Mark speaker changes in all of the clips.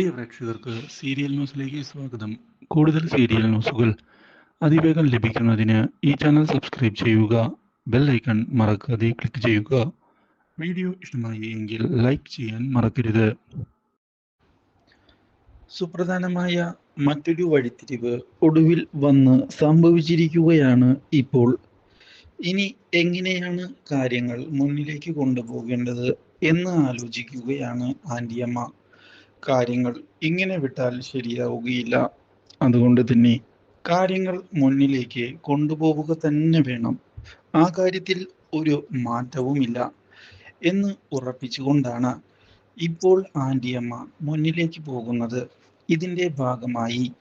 Speaker 1: പ്രിയ പ്രേക്ഷകർക്ക് സീരിയൽ ന്യൂസിലേക്ക് സ്വാഗതം. കൂടുതൽ സീരിയൽ ന്യൂസുകൾ അതിവേഗം ലഭിക്കുന്നതിന് ഈ ചാനൽ സബ്സ്ക്രൈബ് ചെയ്യുക ബെൽ ഐക്കൺ മറക്കാതെ ക്ലിക്ക് ചെയ്യുക. വീഡിയോ ഇഷ്ടമായി എങ്കിൽ ലൈക്ക് ചെയ്യാൻ മറക്കരുത്. സുപ്രധാനമായ മറ്റൊരു വഴിത്തിരിവ് ഒടുവിൽ വന്ന് സംഭവിച്ചിരിക്കുകയാണ് ഇപ്പോൾ. ഇനി എങ്ങനെയാണ് കാര്യങ്ങൾ മുന്നിലേക്ക് കൊണ്ടുപോകേണ്ടത് എന്ന് ആലോചിക്കുകയാണ് ആന്റിയമ്മ കാര്യങ്ങൾ ഇങ്ങനെ വിട്ടാൽ ശരിയാവുകയില്ല. അതുകൊണ്ട് തന്നെ കാര്യങ്ങൾ മുന്നിലേക്ക് കൊണ്ടുപോവുക തന്നെ വേണം. ആ കാര്യത്തിൽ ഒരു മാറ്റവുമില്ല എന്ന് ഉറപ്പിച്ചുകൊണ്ടാണ് ഇപ്പോൾ ആന്റിയമ്മ മുന്നിലേക്ക് പോകുന്നത്. ഇതിന്റെ ഭാഗമായി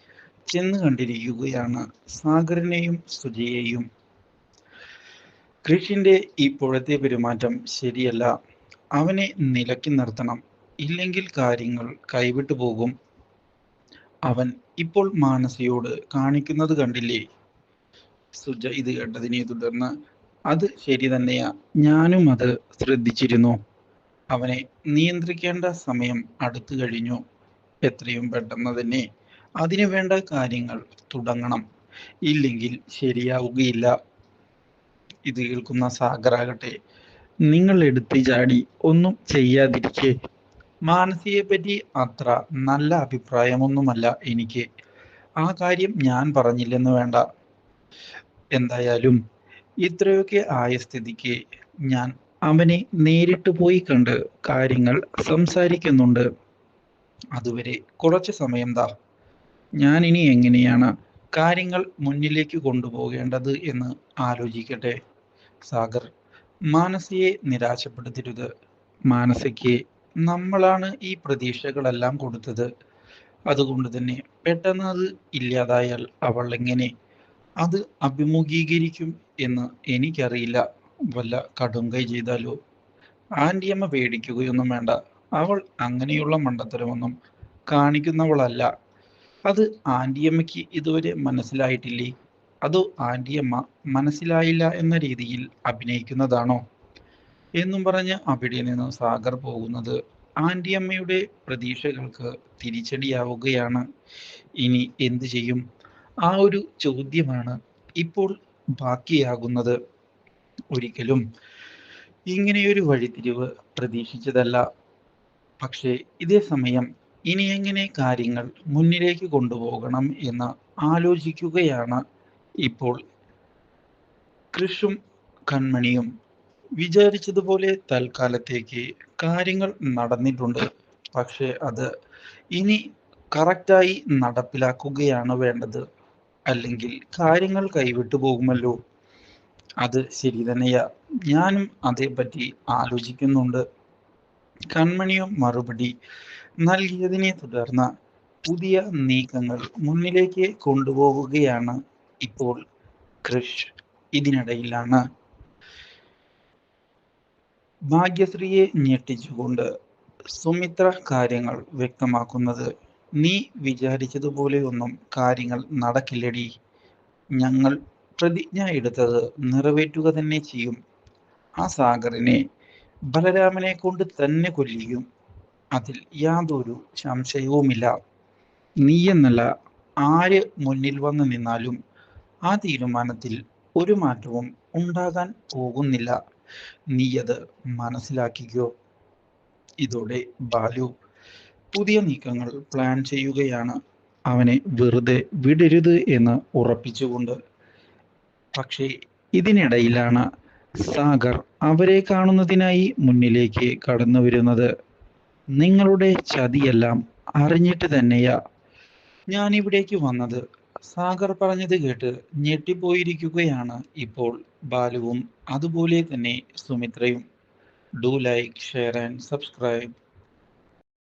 Speaker 1: ചെന്ന് കണ്ടിരിക്കുകയാണ് സാഗറിനെയും സുജയെയും. കൃഷിന്റെ ഇപ്പോഴത്തെ പെരുമാറ്റം ശരിയല്ല. അവനെ നിലക്കി നിർത്തണം. ഇല്ലെങ്കിൽ കാര്യങ്ങൾ കൈവിട്ടു പോകും. അവൻ ഇപ്പോൾ മാനസയോട് കാണിക്കുന്നത് കണ്ടില്ലേ? സുജ ഇത് കേട്ടതിനെ തുടർന്ന് അത് ശരി തന്നെയാ. ഞാനും അത് ശ്രദ്ധിച്ചിരുന്നു. അവനെ നിയന്ത്രിക്കേണ്ട സമയം അടുത്തു കഴിഞ്ഞു. എത്രയും പെട്ടെന്ന് തന്നെ അതിനു വേണ്ട കാര്യങ്ങൾ തുടങ്ങണം. ഇല്ലെങ്കിൽ ശരിയാവുകയില്ല. ഇത് കേൾക്കുന്ന സാഗറാകട്ടെ നിങ്ങൾ എടുത്ത് ചാടി ഒന്നും ചെയ്യാതിരിക്കെ. മാനസിയെ പറ്റി അത്ര നല്ല അഭിപ്രായമൊന്നുമല്ല എനിക്ക്. ആ കാര്യം ഞാൻ പറഞ്ഞില്ലെന്ന് വേണ്ട. എന്തായാലും ഇത്രയൊക്കെ ആയ സ്ഥിതിക്ക് ഞാൻ അവനെ നേരിട്ട് പോയി കണ്ട് കാര്യങ്ങൾ സംസാരിക്കുന്നുണ്ട്. അതുവരെ കുറച്ച് സമയം താ ഞാൻ ഇനി എങ്ങനെയാണ് കാര്യങ്ങൾ മുന്നിലേക്ക് കൊണ്ടുപോകേണ്ടത് എന്ന് ആലോചിക്കട്ടെ? സാഗർ മാനസിയെ നിരാശപ്പെടുത്തരുത്. മാനസയ്ക്ക് നമ്മളാണ് ഈ പ്രതീക്ഷകളെല്ലാം കൊടുത്തത്. അതുകൊണ്ട് തന്നെ പെട്ടെന്ന് അത് ഇല്ലാതായാൽ അവൾ എങ്ങനെ? അത് അഭിമുഖീകരിക്കും എന്ന് എനിക്കറിയില്ല. വല്ല കടുങ്കൈ ചെയ്താലോ? ആന്റിയമ്മ പേടിക്കുകയൊന്നും വേണ്ട. അവൾ അങ്ങനെയുള്ള മണ്ടത്തരമൊന്നും കാണിക്കുന്നവളല്ല. അത് ആന്റിയമ്മയ്ക്ക് ഇതുവരെ മനസ്സിലായിട്ടില്ലേ? അതോ ആന്റിയമ്മ മനസ്സിലായില്ല എന്ന രീതിയിൽ അഭിനയിക്കുന്നതാണോ? എന്നും പറഞ്ഞ് അവിടെ നിന്ന് സാഗർ പോകുന്നത് ആന്റിയമ്മയുടെ പ്രതീക്ഷകൾക്ക് തിരിച്ചടിയാവുകയാണ്. ഇനി എന്തു ചെയ്യും? ആ ഒരു ചോദ്യമാണ് ഇപ്പോൾ ബാക്കിയാകുന്നത്. ഒരിക്കലും ഇങ്ങനെയൊരു വഴിത്തിരിവ് പ്രതീക്ഷിച്ചതല്ല. പക്ഷേ ഇതേ സമയം ഇനി എങ്ങനെ കാര്യങ്ങൾ മുന്നിലേക്ക് കൊണ്ടുപോകണം എന്ന് ആലോചിക്കുകയാണ് ഇപ്പോൾ കൃഷും കൺമണിയും. വിചാരിച്ചതുപോലെ തൽക്കാലത്തേക്ക് കാര്യങ്ങൾ നടന്നിട്ടുണ്ട്. പക്ഷേ അത് ഇനി കറക്റ്റായി നടപ്പിലാക്കുകയാണ് വേണ്ടത്? അല്ലെങ്കിൽ കാര്യങ്ങൾ കൈവിട്ടു പോകുമല്ലോ? അത് ശരി തന്നെയാ. ഞാനും അതേപ്പറ്റി ആലോചിക്കുന്നുണ്ട്. കൺമണിയും മറുപടി നൽകിയതിനെ തുടർന്ന് പുതിയ നീക്കങ്ങൾ മുന്നിലേക്ക് കൊണ്ടുപോവുകയാണ് ഇപ്പോൾ കൃഷ് ഇതിനിടയിലാണ്. ഭാഗ്യശ്രീയെ ഞെട്ടിച്ചുകൊണ്ട് സുമിത്ര കാര്യങ്ങൾ വ്യക്തമാക്കുന്നത് നീ വിചാരിച്ചതുപോലെ ഒന്നും കാര്യങ്ങൾ നടക്കില്ലടി. ഞങ്ങൾ പ്രതിജ്ഞ എടുത്തത് നിറവേറ്റുക തന്നെ ചെയ്യും. ആ സാഗറിനെ ബലരാമനെ കൊണ്ട് തന്നെ കൊല്ലിക്കും. അതിൽ യാതൊരു സംശയവുമില്ല. നീ എന്നല്ല ആര് മുന്നിൽ വന്നു നിന്നാലും ആ തീരുമാനത്തിൽ ഒരു മാറ്റവും ഉണ്ടാകാൻ പോകുന്നില്ല. നീ അത് മനസ്സിലാക്കിക്കോ. ഇതോടെ ബാലു പുതിയ നീക്കങ്ങൾ പ്ലാൻ ചെയ്യുകയാണ്. അവനെ വെറുതെ വിടരുത് എന്ന് ഉറപ്പിച്ചുകൊണ്ട്. പക്ഷേ ഇതിനിടയിലാണ് സാഗർ അവരെ കാണുന്നതിനായി മുന്നിലേക്ക് കടന്നു വരുന്നത്. നിങ്ങളുടെ ചതിയെല്ലാം അറിഞ്ഞിട്ട് തന്നെയാ ഞാൻ ഇവിടേക്ക് വന്നത്. സാഗർ പറഞ്ഞത് കേട്ട് ഞെട്ടിപ്പോയിരിക്കുകയാണ് ഇപ്പോൾ ബാലുവും അതുപോലെ തന്നെ സുമിത്രയും. Do like share and subscribe